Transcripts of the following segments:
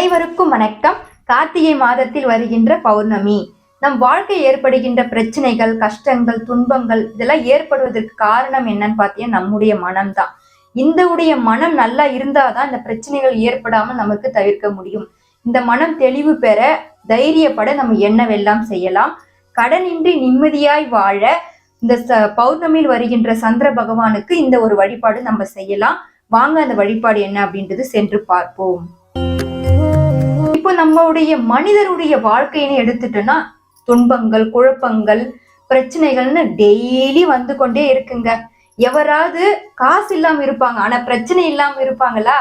அனைவருக்கும் வணக்கம். கார்த்திகை மாதத்தில் வருகின்ற பௌர்ணமி. நம் வாழ்க்கை ஏற்படுகின்ற பிரச்சனைகள் கஷ்டங்கள் துன்பங்கள் இதெல்லாம் ஏற்படுவதற்கு காரணம் என்னன்னு பார்த்தீங்கன்னா நம்முடைய மனம்தான். இந்த உடைய மனம் நல்லா இருந்தாதான் இந்த பிரச்சனைகள் ஏற்படாம நமக்கு தவிர்க்க முடியும். இந்த மனம் தெளிவு பெற தைரியப்பட நம்ம என்னவெல்லாம் செய்யலாம்? கடனின்றி நிம்மதியாய் வாழ இந்த பௌர்ணமியில் வருகின்ற சந்திர பகவானுக்கு இந்த ஒரு வழிபாடு நம்ம செய்யலாம். வாங்க அந்த வழிபாடு என்ன அப்படின்றது சென்று பார்ப்போம். இப்போ நம்மளுடைய மனிதருடைய வாழ்க்கைன்னு எடுத்துட்டோம்னா துன்பங்கள் குழப்பங்கள் பிரச்சனைகள்னு டெய்லி வந்து கொண்டே இருக்குங்க. எவராவது காசு இல்லாம இருப்பாங்க. ஆனா பிரச்சனை இல்லாம இருப்பாங்களா?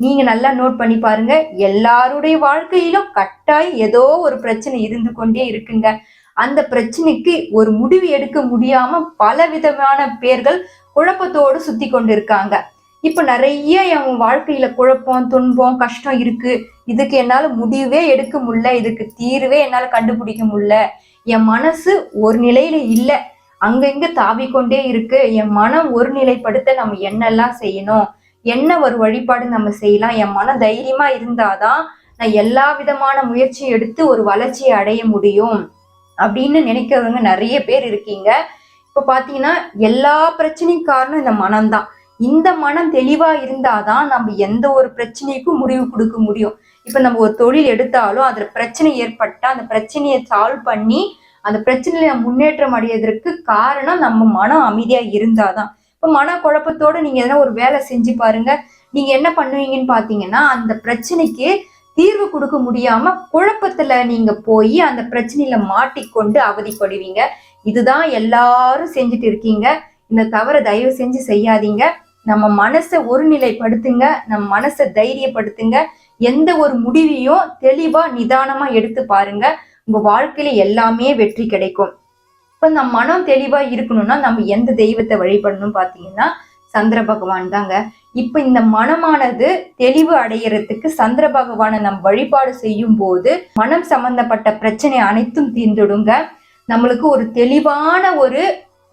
நீங்க நல்லா நோட் பண்ணி பாருங்க. எல்லாருடைய வாழ்க்கையிலும் கட்டாயம் ஏதோ ஒரு பிரச்சனை இருந்து கொண்டே இருக்குங்க. அந்த பிரச்சனைக்கு ஒரு முடிவு எடுக்க முடியாம பல விதமான பேர்கள் குழப்பத்தோடு சுத்தி கொண்டு இருக்காங்க இப்ப நிறைய என் வாழ்க்கையில குழப்பம் துன்பம் கஷ்டம் இருக்கு. இதுக்கு என்னால முடிவே எடுக்க முடியல. இதுக்கு தீர்வே என்னால கண்டுபிடிக்க முடியல. என் மனசு ஒரு நிலையில இல்ல. அங்கங்க தாவிக்கொண்டே இருக்கு. என் மனம் ஒரு நிலைப்படுத்த நம்ம என்னெல்லாம் செய்யணும்? என்ன ஒரு வழிபாடு நம்ம செய்யலாம்? என் மனம் தைரியமா இருந்தாதான் நான் எல்லா விதமான முயற்சியும் எடுத்து ஒரு வளர்ச்சியை அடைய முடியும். அப்படின்னு நினைக்கிறவங்க நிறைய பேர் இருக்கீங்க. இப்ப பாத்தீங்கன்னா எல்லா பிரச்சனையும் காரணம் இந்த மனம்தான். இந்த மனம் தெளிவா இருந்தாதான் நம்ம எந்த ஒரு பிரச்சனைக்கும் முடிவு கொடுக்க முடியும். இப்ப நம்ம ஒரு தொழில் எடுத்தாலும் அதுல பிரச்சனை ஏற்பட்டா அந்த பிரச்சனையை சால்வ் பண்ணி அந்த பிரச்சனையில முன்னேற்றம் அடைவதற்கு காரணம் நம்ம மனம் அமைதியா இருந்தாதான். இப்ப மன குழப்பத்தோட நீங்க எதனா ஒரு வேலை செஞ்சு பாருங்க. நீங்க என்ன பண்ணுவீங்கன்னு பாத்தீங்கன்னா அந்த பிரச்சனைக்கு தீர்வு கொடுக்க முடியாம குழப்பத்துல நீங்க போய் அந்த பிரச்சனையில மாட்டிக்கொண்டு அவதிப்படுவீங்க. இதுதான் எல்லாரும் செஞ்சுட்டு இருக்கீங்க. இந்த தவறை தயவு செஞ்சு செய்யாதீங்க. நம்ம மனசை ஒருநிலைப்படுத்துங்க. நம்ம மனசை தைரியப்படுத்துங்க. எந்த ஒரு முடிவையும் தெளிவா நிதானமா எடுத்து பாருங்க. உங்க வாழ்க்கையில எல்லாமே வெற்றி கிடைக்கும். இப்ப நம்ம மனம் தெளிவா இருக்கணும்னா நம்ம எந்த தெய்வத்தை வழிபடணும் பாத்தீங்கன்னா சந்திர பகவான் தாங்க. இப்ப இந்த மனமானது தெளிவு அடையறதுக்கு சந்திர பகவானை நம் வழிபாடு செய்யும் போது மனம் சம்பந்தப்பட்ட பிரச்சனை அனைத்தும் தீர்ந்துடுங்க. நம்மளுக்கு ஒரு தெளிவான ஒரு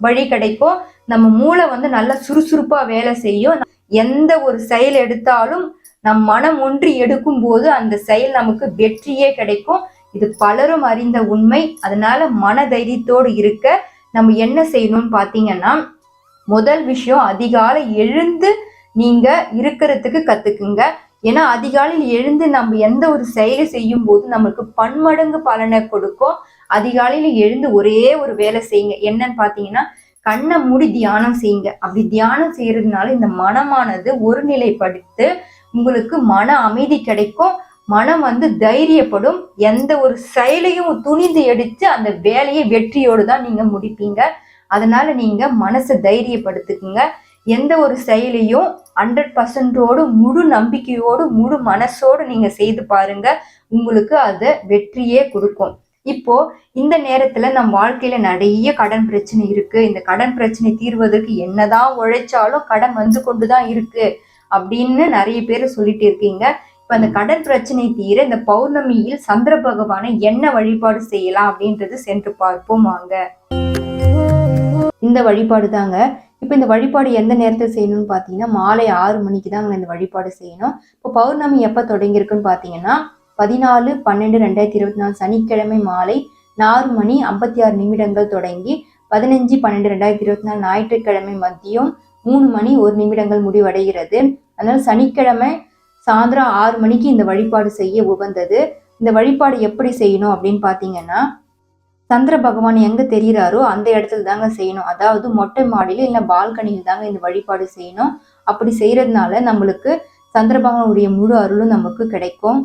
வழி கிடைக்கும். நம்ம மூளை வந்து நல்லா சுறுசுறுப்பா வேலை செய்யும். எந்த ஒரு செயல் எடுத்தாலும் நம் மனம் ஒன்றி எடுக்கும் போது அந்த செயல் நமக்கு வெற்றியே கிடைக்கும். இது பலரும் அறிந்த உண்மை. அதனால மன தைரியத்தோடு இருக்க நம்ம என்ன செய்யணும்னு பாத்தீங்கன்னா முதல் விஷயம் அதிகாலை எழுந்து நீங்க இருக்கிறதுக்கு கத்துக்குங்க. ஏன்னா அதிகாலையில் எழுந்து நம்ம எந்த ஒரு செயலை செய்யும் போது நமக்கு பன்மடங்கு பலனை கொடுக்கும். அதிகாலையில எழுந்து ஒரே ஒரு வேலை செய்யுங்க. என்னன்னு பாத்தீங்கன்னா கண்ணை மூடி தியானம் செய்யுங்க. அப்படி தியானம் செய்யறதுனால இந்த மனமானது ஒருநிலைப்படுத்து உங்களுக்கு மன அமைதி கிடைக்கும். மனம் வந்து தைரியப்படும். எந்த ஒரு செயலையும் துணிந்து எடுத்து அந்த வேலையை வெற்றியோடு தான் நீங்க முடிப்பீங்க. அதனால நீங்க மனசை தைரியப்படுத்துக்குங்க. எந்த ஒரு செயலையும் ஹண்ட்ரட் பர்சன்டோடு முழு நம்பிக்கையோடு முழு மனசோடு நீங்க செய்து பாருங்க. உங்களுக்கு அது வெற்றியே கொடுக்கும். இப்போ இந்த நேரத்துல நம் வாழ்க்கையில நிறைய கடன் பிரச்சனை இருக்கு. இந்த கடன் பிரச்சனை தீர்வதற்கு என்னதான் உழைச்சாலும் கடன் வந்து கொண்டுதான் இருக்கு அப்படின்னு நிறைய பேர் சொல்லிட்டு இருக்கீங்க. இப்ப அந்த கடன் பிரச்சனை தீர இந்த பௌர்ணமியில் சந்திர பகவானை என்ன வழிபாடு செய்யலாம் அப்படின்றது சென்று பார்ப்போம் வாங்க. இந்த வழிபாடு தாங்க. இப்போ இந்த வழிபாடு எந்த நேரத்தில் செய்யணும்னு பார்த்தீங்கன்னா மாலை ஆறு மணிக்கு தாங்க இந்த வழிபாடு செய்யணும். இப்போ பௌர்ணமி எப்போ தொடங்கியிருக்குன்னு பார்த்தீங்கன்னா பதினாலு பன்னெண்டு ரெண்டாயிரத்தி இருபத்தி நாலு சனிக்கிழமை மாலை நாலு மணி ஐம்பத்தி ஆறு நிமிடங்கள் தொடங்கி பதினஞ்சு பன்னெண்டு ரெண்டாயிரத்தி இருபத்தி நாலு ஞாயிற்றுக்கிழமை மதியம் மூணு மணி ஒரு நிமிடங்கள் முடிவடைகிறது. அதனால் சனிக்கிழமை சாயந்தரம் ஆறு மணிக்கு இந்த வழிபாடு செய்ய உகந்தது. இந்த வழிபாடு எப்படி செய்யணும் அப்படின்னு பார்த்தீங்கன்னா சந்திர பகவான் எங்க தெரிகிறாரோ அந்த இடத்துல தாங்க செய்யணும். அதாவது மொட்டை மாடியில இல்லை பால்கனியில் தாங்க இந்த வழிபாடு செய்யணும். அப்படி செய்யறதுனால நம்மளுக்கு சந்திர பகவானுடைய முழு அருளும் நமக்கு கிடைக்கும்.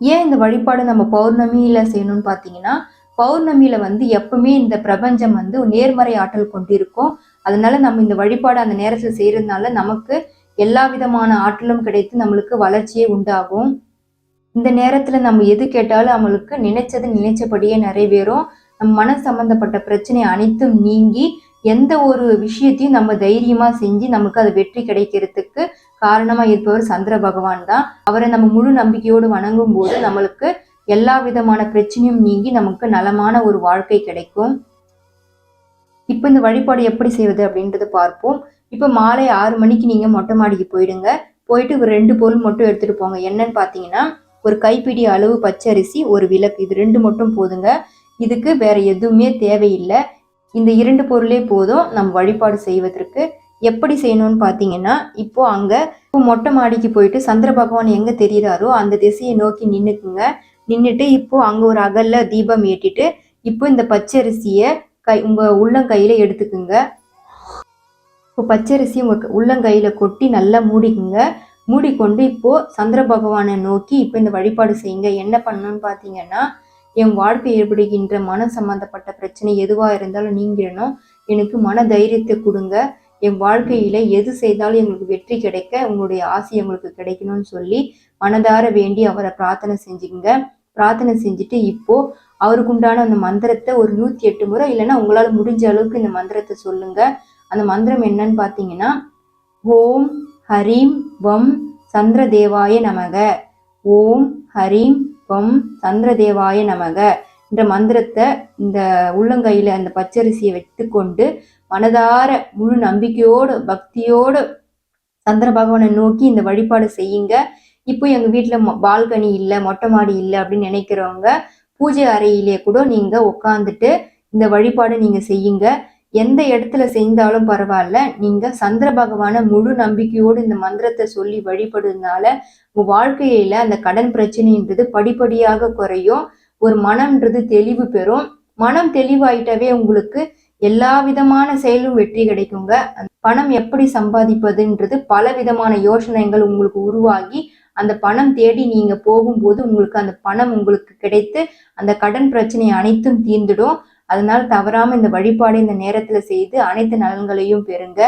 ஏன் இந்த வழிபாடு நம்ம பௌர்ணமியில செய்யணும்னு பார்த்தீங்கன்னா பௌர்ணமியில வந்து எப்பவுமே இந்த பிரபஞ்சம் வந்து நேர்மறை ஆற்றல் கொண்டிருக்கும். அதனால நம்ம இந்த வழிபாடு அந்த நேரத்தில் செய்யறதுனால நமக்கு எல்லா விதமான ஆற்றலும் கிடைத்து நம்மளுக்கு வளர்ச்சியே உண்டாகும். இந்த நேரத்துல நம்ம எது கேட்டாலும் நம்மளுக்கு நினைச்சது நினைச்சபடியே நிறைவேறும். நம் மன சம்பந்தப்பட்ட பிரச்சனை அனைத்தும் நீங்கி எந்த ஒரு விஷயத்தையும் நம்ம தைரியமா செஞ்சு நமக்கு அது வெற்றி கிடைக்கிறதுக்கு காரணமா இருப்பவர் சந்திர பகவான் தான். அவரை நம்ம முழு நம்பிக்கையோடு வணங்கும் போது நம்மளுக்கு எல்லா விதமான பிரச்சனையும் நீங்கி நமக்கு நலமான ஒரு வாழ்க்கை கிடைக்கும். இப்போ இந்த வழிபாடு எப்படி செய்வது அப்படின்றத பார்ப்போம். இப்போ மாலை ஆறு மணிக்கு நீங்க மொட்டை மாடிக்கு போயிடுங்க. போயிட்டு ஒரு ரெண்டு பொருள் மட்டும் எடுத்துட்டு போங்க. என்னன்னு பார்த்தீங்கன்னா ஒரு கைப்பிடி அளவு பச்சரிசி ஒரு விளக்கு. இது ரெண்டு மட்டும் போதுங்க. இதுக்கு வேற எதுவுமே தேவையில்லை. இந்த இரண்டு பொருளே போதும் நம் வழிபாடு செய்வதற்கு. எப்படி செய்யணும்னு பார்த்தீங்கன்னா இப்போ அங்கே இப்போ மொட்டை மாடிக்கு போயிட்டு சந்திர பகவான் எங்கே தெரிகிறாரோ அந்த திசையை நோக்கி நின்றுக்குங்க நின்றுட்டு இப்போ அங்கே ஒரு அகல்ல தீபம் ஏற்றிட்டு இப்போ இந்த பச்சரிசியை கை உங்கள் உள்ளங்கையில் எடுத்துக்குங்க. இப்போ பச்சரிசி உங்க உள்ளங்கையில் கொட்டி நல்லா மூடிக்குங்க. மூடிக்கொண்டு இப்போ சந்திர பகவானை நோக்கி இப்போ இந்த வழிபாடு செய்யுங்க. என்ன பண்ணணும்னு பார்த்தீங்கன்னா என் வாழ்க்கை ஏற்படுகின்ற மன சம்பந்தப்பட்ட பிரச்சனை எதுவாக இருந்தாலும் நீங்கிடணும். எனக்கு மன தைரியத்தை கொடுங்க. என் வாழ்க்கையில எது செய்தாலும் எங்களுக்கு வெற்றி கிடைக்க உங்களுடைய ஆசை எங்களுக்கு கிடைக்கணும்னு சொல்லி மனதார வேண்டி அவரை பிரார்த்தனை செஞ்சுக்குங்க. பிரார்த்தனை செஞ்சுட்டு இப்போ அவருக்குண்டான அந்த மந்திரத்தை ஒரு நூத்தி எட்டு முறை இல்லைன்னா உங்களால முடிஞ்ச அளவுக்கு இந்த மந்திரத்தை சொல்லுங்க. அந்த மந்திரம் என்னன்னு பார்த்தீங்கன்னா ஓம் ஹரீம் வம் சந்திரதேவாய நமக. ஓம் ஹரீம் வம் சந்திரதேவாய நமக. என்ற மந்திரத்தை இந்த உள்ளங்கையில அந்த பச்சரிசியை வைத்துக்கொண்டு மனதார முழு நம்பிக்கையோடு பக்தியோடு சந்திர பகவானை நோக்கி இந்த வழிபாடு செய்யுங்க. இப்போ எங்கள் வீட்டில் பால்கனி இல்லை மொட்டை மாடி இல்லை அப்படின்னு நினைக்கிறவங்க பூஜை அறையிலே கூட நீங்கள் உட்காந்துட்டு இந்த வழிபாடு நீங்கள் செய்யுங்க. எந்த இடத்துல செஞ்சாலும் பரவாயில்ல. நீங்க சந்திர பகவான முழு நம்பிக்கையோடு இந்த மந்திரத்தை சொல்லி வழிபடுறதுனால உங்க வாழ்க்கையில அந்த கடன் பிரச்சனைன்றது படிப்படியாக குறையும். ஒரு மனம்ன்றது தெளிவு பெறும். மனம் தெளிவாயிட்டவே உங்களுக்கு எல்லா விதமான செயலும் வெற்றி கிடைக்குங்க. அந்த பணம் எப்படி சம்பாதிப்பதுன்றது பல விதமான யோசனைகள் உங்களுக்கு உருவாகி அந்த பணம் தேடி நீங்க போகும்போது உங்களுக்கு அந்த பணம் உங்களுக்கு கிடைத்து அந்த கடன் பிரச்சனை அனைத்தும் தீர்ந்துடும். அதனால் தவறாம இந்த வழிபாடு இந்த நேரத்துல செய்து அனைத்து நலன்களையும் பெறுங்க.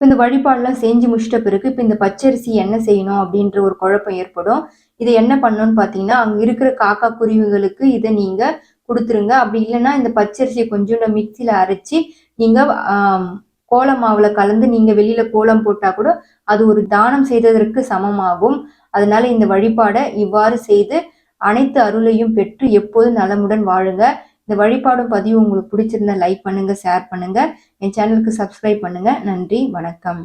இந்த வழிபாடெல்லாம் செஞ்சு முடிச்சிட்ட பிறகு இப்போ இந்த பச்சரிசி என்ன செய்யணும் அப்படின்ற ஒரு குழப்பம் ஏற்படும். இதை என்ன பண்ணணும்னு பார்த்தீங்கன்னா அங்கே இருக்கிற காக்கா குருவிகளுக்கு இதை நீங்கள் கொடுத்துருங்க. அப்படி இல்லைன்னா இந்த பச்சரிசியை கொஞ்சோண்டு மிக்சியில் அரைச்சி நீங்கள் கோல மாவில் கலந்து நீங்கள் வெளியில் கோலம் போட்டால் கூட அது ஒரு தானம் செய்ததற்கு சமமாகும். அதனால இந்த வழிபாடை இவ்வாறு செய்து அனைத்து அருளையும் பெற்று எப்போதும் நலமுடன் வாழுங்க. இந்த வழிபாடும் பதிவு உங்களுக்கு பிடிச்சிருந்தா லைக் பண்ணுங்க ஷேர் பண்ணுங்க. என் சேனலுக்கு சப்ஸ்கிரைப் பண்ணுங்க. நன்றி வணக்கம்.